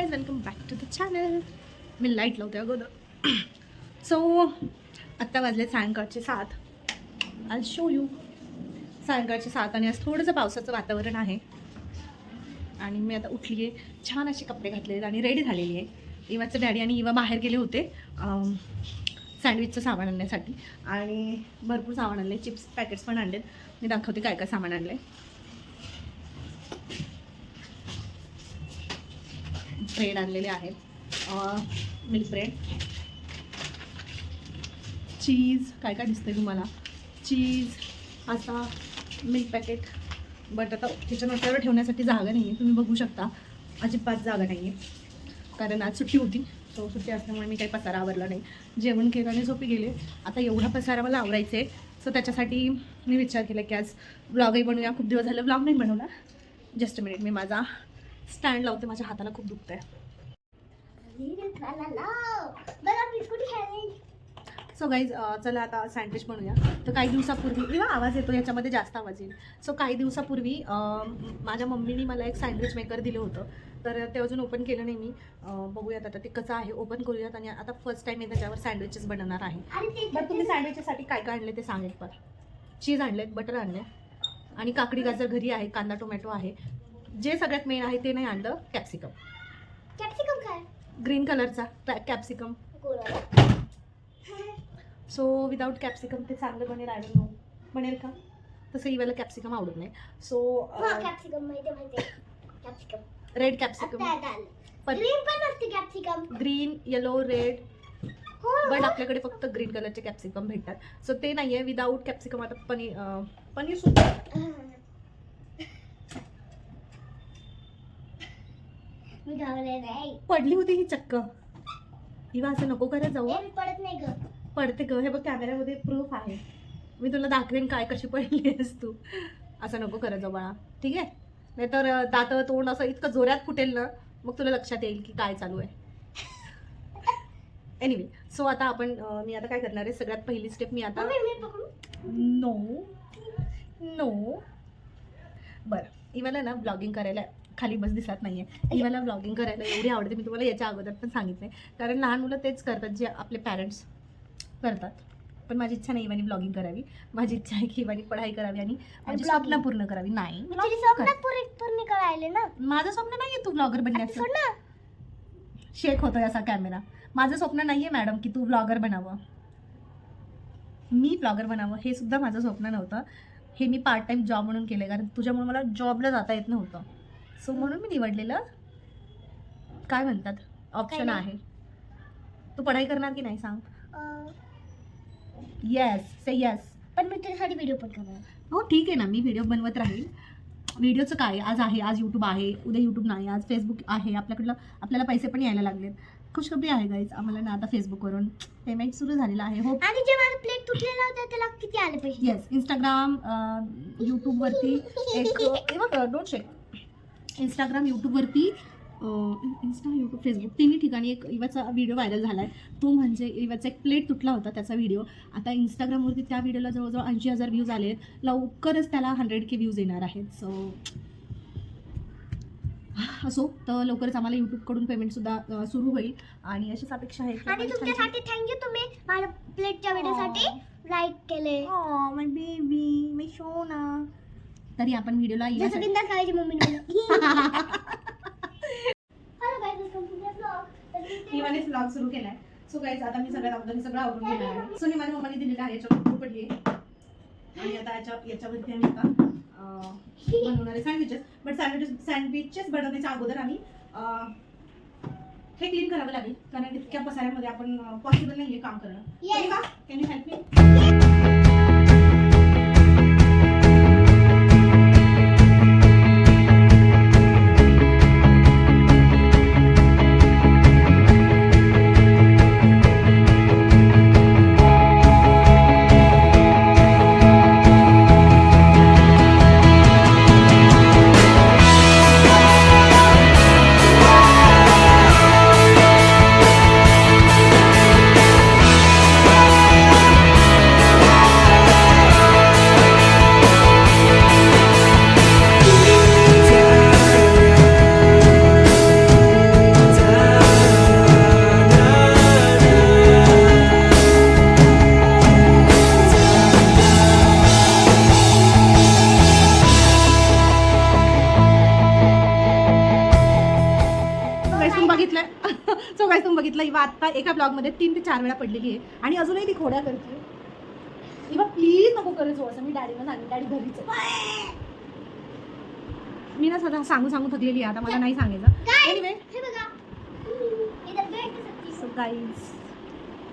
Guys welcome back to the channel me light लावते अगोदर. So आत्ता वाजले सायंकाळचे सात. आय शो यू सायंकाळचे सात आणि आज थोडंसं पावसाचं वातावरण आहे. आणि मी आता उठली आहे छान असे कपडे घातले आहेत आणि रेडी झालेली आहे. इवाचं डॅडी आणि इवा बाहेर गेले होते सँडविचचं सामान आणण्यासाठी. आणि भरपूर सामान आणले चिप्स पॅकेट्स पण आणलेत. मी दाखवते काय काय सामान आणलं आहे ब्रेड आणलेले आहेत. मिल्क ब्रेड चीज काय काय दिसतंय तुम्हाला? चीज असा मिल्क पॅकेट बट आता त्याच्यानंतर ठेवण्यासाठी जागा नाही आहे तुम्ही बघू शकता. अजिबात जागा नाही आहे कारण आज सुट्टी होती. सो सुट्टी असल्यामुळे मी काही पसारा आवरला नाही. जेवण केलं आणि झोपी गेले. आता एवढा पसारा मला आवरायचा आहे सो त्याच्यासाठी मी विचार केला की आज ब्लॉगही बनवूया. खूप दिवस झाले ब्लॉग नाही बनवला. जस्ट मिनिट मी माझा स्टँड लावते माझ्या हाताला खूप दुखत आहे सो गाईज चला आता सँडविच बनवूया. तर काही दिवसापूर्वी किंवा आवाज येतो याच्यामध्ये जास्त आवाज येईल. सो काही दिवसापूर्वी माझ्या मम्मीने मला एक सँडविच मेकर दिलं होतं. तर ते अजून ओपन केलं नाही मी. बघूयात आता ते कसं आहे. ओपन करूयात आणि आता फर्स्ट टाईम मी त्याच्यावर सँडविचेस बनवणार आहे. बरं तुम्ही सँडविचेसाठी काय काय आणले ते सांगेल पण चीज आणलेत बटर आणले आणि काकडी गाजर घरी आहे कांदा टोमॅटो आहे. जे सगळ्यात मेन आहे ते नाही आणलं कॅप्सिकम कॅप्सिकम काय? ग्रीन कलरचा कॅप्सिकम सो विदाऊट कॅप्सिकम ते चांगलं बनेल आय नो बनेल का? तसं इवाला कॅप्सिकम आवडत नाही. सो कॅप्सिकम माहिती माहिती कॅप्सिकम रेड कॅप्सिकम ग्रीन पण असते कॅप्सिकम ग्रीन येलो रेड हो बट आपल्याकडे फक्त ग्रीन कलरचे कॅप्सिकम भेटतात. सो ते नाही आहे विदाऊट कॅप्सिकम आता पनीर पनीर सुद्धा. मी धावले नाही. पडली होती ही चक्क. इवा असं नको करत जाऊ. ए, मी पडत नाही ग. पडते ग. हे बघ कॅमेऱ्यामध्ये प्रूफ आहे. मी तुला दाखवेन काय कशी पडली आहेस तू. असं नको करत जाऊ बाळा. ठीक आहे? नाहीतर दात तोंड असं इतकं जोरात फुटेल ना मग तुला लक्षात येईल की काय चालू आहे. एनिवे सो आता आपण अं, मी आता काय करणार आहे? सगळ्यात पहिली स्टेप मी आता मम्मी मी पकडू? नो नो बरं. इवाला ना ब्लॉगिंग करायला खाली बस दिसत नाहीये. इवाला ब्लॉगिंग करायला एवढी आवडते मी तुम्हाला याच्या अगोदर पण सांगितलंय. कारण लहान मुलं तेच करतात जे आपले पॅरेंट्स करतात. पण माझी इच्छा नाही इवानी ब्लॉगिंग करावी. माझी इच्छा आहे की इवानी पढाई करावी आणि माझी. स्वप्न पूर्ण करावी. नाही पूर्ण करायले ना? माझं स्वप्न नाहीये तू ब्लॉगर बनण्याचं. शेक होतोय असा कॅमेरा माझं स्वप्न नाहीये मॅडम की तू ब्लॉगर बनावं. मी ब्लॉगर बनावं हे सुद्धा माझं स्वप्न नव्हतं. हे मी पार्ट टाइम जॉब म्हणून केलं कारण तुझ्यामुळे मला जॉबला जाता येत नव्हतं. सो म्हणून मी निवडलेलं काय म्हणतात? ऑप्शन आहे. तू पढाई करणार की नाही सांग? येस से येस पण मी तुझ्यासाठी व्हिडिओ पण करणार हो ठीक आहे ना. मी व्हिडिओ बनवत राहील. व्हिडिओचं काय? आज आहे आज यूट्यूब आहे उद्या यूट्यूब नाही आज फेसबुक आहे. आपल्याकडलं आपल्याला पैसे पण यायला लागलेत. खुशखबरी आहे गाईज आम्हाला ना आता फेसबुकवरून पेमेंट सुरू झालेलं आहे. हो आणि जे माझं प्लेट तुटलेलं होतं त्याला किती आले पैसे? येस इंस्टाग्राम यूट्यूबवरती एक बघ डोंट शेक इंस्टाग्राम यूट्यूबवरती इंस्टा यूट्यूब फेसबुक तिन्ही ठिकाणी एक इवाचा व्हिडिओ व्हायरल झाला आहे तो म्हणजे इवाचा एक प्लेट तुटला होता त्याचा व्हिडिओ आता इंस्टाग्रामवरती त्या व्हिडिओला जवळजवळ ऐंशी हजार व्ह्यूज आले आहेत लवकरच त्याला हंड्रेड के व्ह्यूज येणार आहेत. सो असो तर लवकरच आम्हाला यूट्यूबकडून पेमेंटसुद्धा सुरू होईल. आणि अशीच अपेक्षा आहे आणि तुमच्यासाठी थँक्यू तुम्ही माझ्या प्लेटच्या व्हिडिओसाठी लाईक केले. Oh, my baby, my शोना तरी आपण व्हिडिओला माय ब्लॉग सुरू केलाय. सो गाईज आता मी सगळ्यात अगोदर हे सगळं आवरून घेणार आहे. सो मम्माने दिलेलं आहे याच्यावर खूप पडली आहे. आणि आता याच्या याच्यावरती आम्ही आता बनवणार आहे सँडविचेस बट सँडविचेस सँडविचेस बनवण्याच्या अगोदर आम्ही हे क्लीन करावं लागेल. कारण इतक्या पसाऱ्यामध्ये आपण पॉसिबल नाही आहे काम करणं. कॅन यू हेल्प मी ब्लॉगमध्ये तीन ते चार वेळा पडलेली आहे. आणि अजूनही ती खोड्या करते इवा प्लीज नको करत जो असं मी डॅडीला सांगेन. डॅडी घरीच. मी ना स्वतः सांगू सांगू थकलेली आहे. आता मला नाही सांगायचं. हे गाईज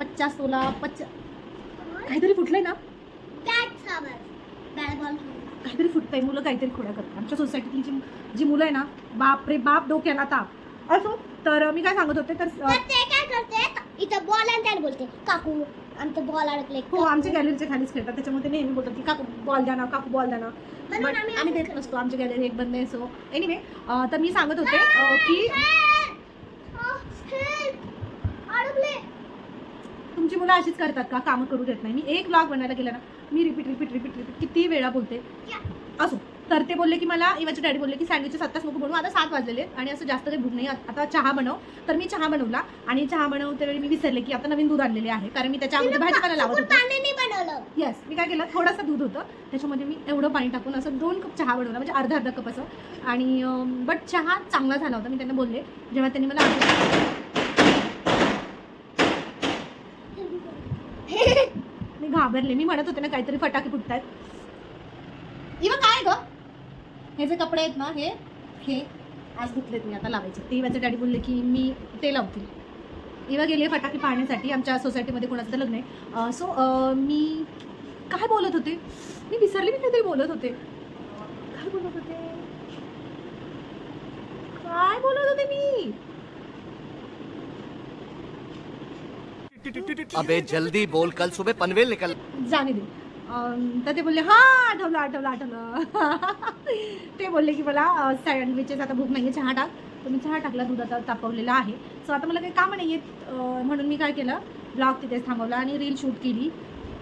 पचास सोळा पचास काहीतरी फुटलंय ना? काहीतरी फुटतंय. मुलं काहीतरी खोड्या करतात. आमच्या सोसायटीतली जी जी मुलं आहे ना बाप रे बाप डोक्याला ताप. असो तर मी काय सांगत होते तर इथं बॉल आणि त्याला बोलते. काकू आमचं बॉल अडकले हो आमच्या गॅलरीच्या खालीच खेळतात. त्याच्यामुळे ते नेहमी बोलतात की काकू बॉल द्या ना काकू बॉल द्या ना. म्हणून आम्ही देत नसतो. आमची गॅलरी एक बंद आहे सो एनिवे तर मी सांगत होते अं, की तुमची मुलं अशीच करतात का? कामं करू देत नाही. मी एक ब्लॉग बनायला गेला ना मी रिपीट रिपीट रिपीट रिपीट किती वेळा बोलते? असो. तर ते बोलले की मला इवाचे डॅडी बोलले की सँडविचचे सात तास नको बनवू आता सात वाजलेले आणि असं जास्त काही भूक नाही आत- आता चहा बनव. तर मी चहा बनवला आणि चहा बनवते वेळी मी विसरले की आता नवीन दूध आणलेले आहे कारण मी त्याच्या अगोदर भाजीपाला लावत होते. येस मी काय केलं थोडंसं दूध होतं त्याच्यामध्ये मी एवढं पाणी टाकून असं दोन कप चहा बनवला म्हणजे अर्धा अर्धा कप असं. आणि बट चहा चांगला झाला होता मी त्यांना बोलले जेव्हा त्यांनी मला मी घाबरले मी म्हणत होते ना काहीतरी फटाके ग हे जे कपडे आहेत ना हे हे आज धुतलेत मी आता लावायचे. ते इवाचे डॅडी बोलले की मी ते लावतील. इवा गेली फटाके पाहण्यासाठी आमच्या सोसायटीमध्ये कोणाचं तर लग्न आहे. सो मी काय बोलत होते? मी विसरले मी काहीतरी बोलत होते. काय बोलत होते? काय बोलत होते मी? अबे जल्दी बोल कल सुबह पनवेल निकल। जाणे दे. तर ते बोलले हा आठवलं आठवलं आठवलं. ते बोलले की मला सँडविचेस आता भूक नाही आहे चहा टाक. तर मी चहा टाकला दूध आता तापवलेला आहे. सो आता मला काही कामं नाही आहेत म्हणून मी काय केलं ब्लॉग तिथेच थांबवला आणि रील शूट केली.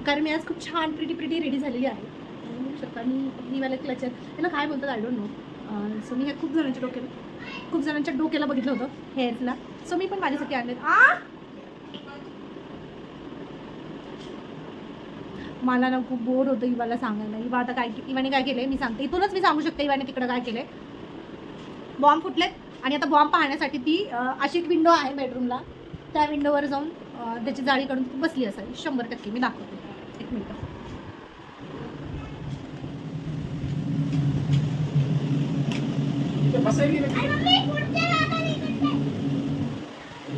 कारण मी आज खूप छान प्रिटी प्रिटी रेडी झालेली आहे. आणि शकता ही वाला क्लचर त्याला काय बोलतात आय डोंट नो सो मी हे खूप जणांच्या डोक्याला खूप जणांच्या डोक्याला बघितलं होतं हेअर्सला सो मी पण माझ्यासाठी आणलेत. आ! मला ना खूप बोर होतं इवाला सांगायला. इवा आता काय इवाने काय केलंय? मी सांगते. इथूनच मी सांगू शकते इवाने तिकडं काय केलंय. बॉम्ब फुटलेत. आणि आता बॉम्ब पाहण्यासाठी ती अशी एक विंडो आहे बेडरूमला त्या विंडोवर जाऊन त्याची जाळी काढून ती बसली असावी. शंभर टक्के. मी दाखवते. एक मिनिट.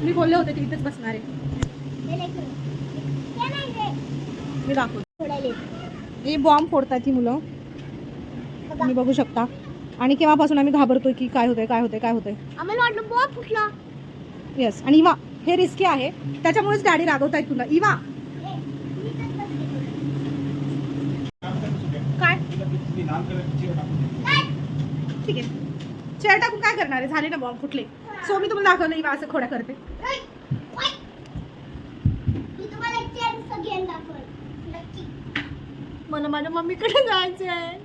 मी बोलले होते ती इथेच बसणार आहे. हे. मी दाखवते. हे बॉम्ब फोडतात ही मुलं. तुम्ही बघू शकता. आणि केव्हापासून आम्ही घाबरतोय की काय होतंय काय होतंय काय होतंय. आम्हाला वाटलं फुटला. येस आणि इवा हे रिस्की आहे. त्याच्यामुळेच गाडी रागवतायत तुला. इवा. काय? ठीक आहे. चेअर टाकून काय करणार आहे? झाले ना बॉम्ब फुटले. सो मी तुम्हाला दाखवलं इवा असं खोड्या करते ओय, ओय. मी तुम्हाला एक चेअर सगळ्यांना दाखवेल. नक्की. मला माझ्या मम्मीकडे जायचं आहे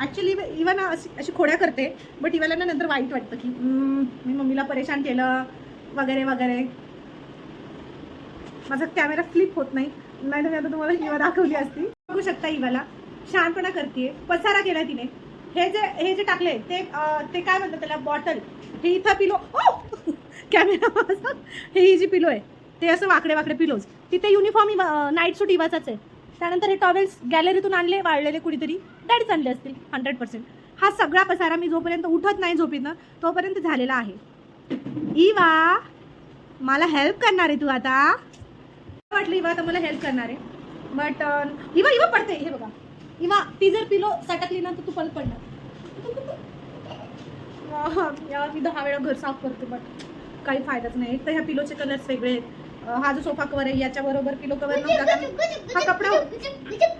ॲक्च्युली इव्हन अशी अशी खोड्या करते बट इवाला ना नंतर वाईट वाटतं की मी मम्मीला परेशान केलं वगैरे वगैरे. माझा कॅमेरा फ्लिप होत नाही. नाही तर मी आता तुम्हाला इवा दाखवली असती. बघू शकता इवाला. शहाणपणा करते पसारा केला तिने. हे जे हे जे टाकले ते ते काय म्हणतात त्याला? बॉटल. हे इथं पिलो. कॅमेरा हे ही जी पिलो आहे ते असं वाकडे वाकडे पिलोज तिथे युनिफॉर्म नाईट सूट इवाचाच आहे. त्यानंतर हे टॉवेल्स गॅलरीतून आणले वाळलेले कुणीतरी. डॅडीच आणले असतील हंड्रेड पर्सेंट हा सगळा पसारा मी जोपर्यंत उठत नाही झोपीनं तोपर्यंत झालेला आहे. इवा मला हेल्प करणार आहे तू आता. वाटलं इवा आता मला हेल्प करणार आहे. बट इवा इवा पडते. हे बघा. इवा ती जर पिलो सटकली ना तर तू परत पडणार. मी दहा वेळा घर साफ करते बट काही फायदाच नाही. एक तर ह्या पिलोचे कलर्स वेगळे आहेत. हा जो सोफा कवर आहे याच्याबरोबर पिलो कवर नव्हता. हा कपडा हो-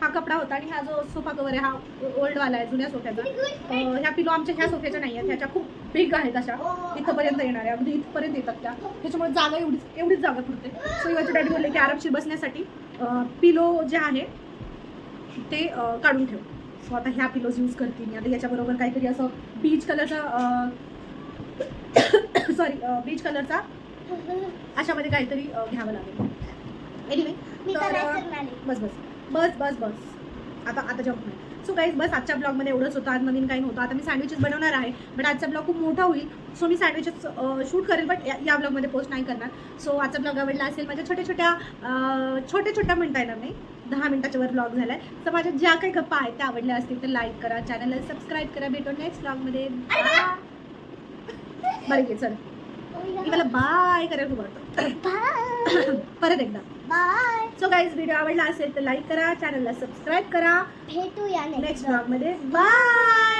हा कपडा होता आणि हा जो सोफा कवर आहे हा ओल्डवाला आहे जुन्या सोफ्याचा. ह्या पिलो आमच्या ह्या सोफ्याच्या नाही आहेत ह्याच्या खूप बिग आहेत अशा. इथंपर्यंत येणार आहे अगदी इथपर्यंत येतात त्या. त्याच्यामुळे जागा एवढीच एवढीच जागा पुरते. सो इवाचे डॅडी बोलले की आरामशीर बसण्यासाठी पिलो जे आहे ते काढून ठेव. सो आता ह्या पिलोज यूज करते मी. आता याच्याबरोबर काहीतरी असं बीच कलरचा सॉरी बीच कलरचा अशामध्ये काहीतरी घ्यावं लागेल. एनिवे तर, आहे. बस बस. बस बस बस. आता आता जॉब नाही सो गाईज बस आजच्या ब्लॉगमध्ये एवढंच होतं. आज नवीन काही नव्हतं. आता मी सँडविचेस बनवणार आहे बट आजचा ब्लॉग खूप मोठा होईल. सो मी सँडविचेस शूट करेल बट या ब्लॉगमध्ये पोस्ट नाही करणार. सो आजचा ब्लॉग आवडला असेल माझ्या छोट्या छोट्या छोट्या छोट्या म्हणता येणार नाही. दहा मिनिटाच्या वर ब्लॉग झालाय. तर माझ्या ज्या काही गप्पा आहेत त्या आवडल्या असतील तर लाईक करा. चॅनलला सबस्क्राईब करा. भेटू नेक्स्ट ब्लॉगमध्ये बरं घे चल. मला बाय करायला बाय परत एकदा. बाय सो गाईज व्हिडिओ आवडला असेल तर लाईक करा चॅनलला सबस्क्राईब करा. भेटूया नेक्स्ट ब्लॉगमध्ये बाय